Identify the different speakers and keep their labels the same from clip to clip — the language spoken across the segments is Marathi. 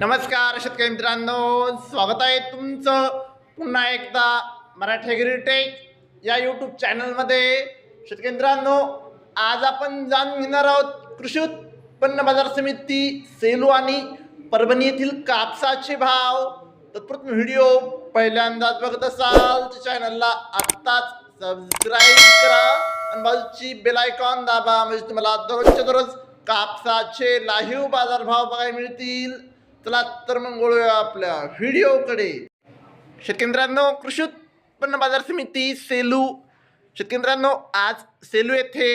Speaker 1: नमस्कार शेतकरी मित्रांनो स्वागत आहे तुमचं पुन्हा एकदा मराठी टेक या यूट्यूब चॅनलमध्ये शेतकरी मित्रांनो आज आपण जाणून घेणार आहोत कृषी उत्पन्न बाजार समिती सेलू आणि परभणी येथील कापसाचे भाव. तत्पूर्वी व्हिडिओ पहिल्यांदाच बघत असाल तर चॅनलला आत्ताच सबस्क्राईब करा आणि बाजूची बेल आयकॉन दाबा म्हणजे तुम्हाला दररोजच्या दररोज कापसाचे लाहीव बाजारभाव बघायला मिळतील. चला तर मग वळूया आपल्या व्हिडिओकडे. शेतकऱ्यांनो कृषी उत्पन्न बाजार समिती सेलू. शेतकऱ्यांनो आज सेलू येथे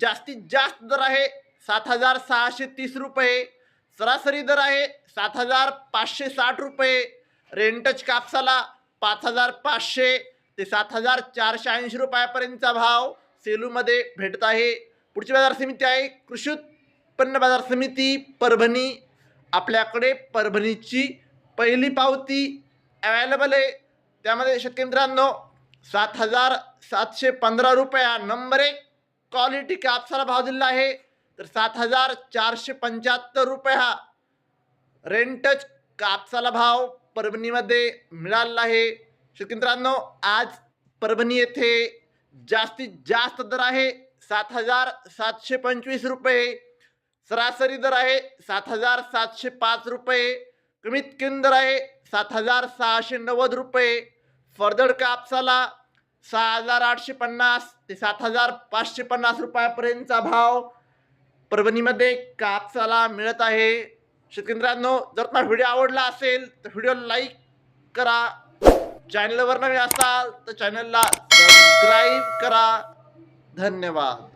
Speaker 1: जास्तीत जास्त दर आहे. सात हजार सहाशे तीस रुपये. सरासरी दर आहे सात हजार पाचशे साठ रुपये. रेंटच कापसाला पाच हजार पाचशे. ते सात हजार चारशे ऐंशी रुपयापर्यंतचा भाव सेलूमध्ये भेटत आहे. पुढची बाजार समिती आहे कृषी उत्पन्न बाजार समिती परभणी. आपल्याकडे परभणीची पहिली पावती अवेलेबल आहे. त्यामध्ये शेतकरी मित्रांनो सात हजार सातशे पंधरा रुपया नंबर एक क्वालिटी कापसाला भाव दिला आहे. तर सात हजार चारशे पंच्याहत्तर रुपये हा रेंटच कापसाला भाव परभणीमध्ये मिळालेला आहे. शेतकरी मित्रांनो आज परभणी येथे जास्तीत जास्त दर आहे. सात हजार सातशे पंचवीस रुपये. सरासरी दर आहे सात हजार सातशे पाच रुपये. कमीत कमी दर आहे सात हजार सहाशे नव्वद रुपये. फरदड कापसाला सहा हजार आठशे पन्नास ते सात हजार पाचशे पन्नास रुपयापर्यंतचा भाव परभणीमध्ये कापसाला मिळत आहे. शेतकरी जर तुम्हाला व्हिडिओ आवडला असेल तर व्हिडिओ लाईक करा. चॅनलवर नवीन असाल तर चॅनलला सबस्क्राईब करा. धन्यवाद.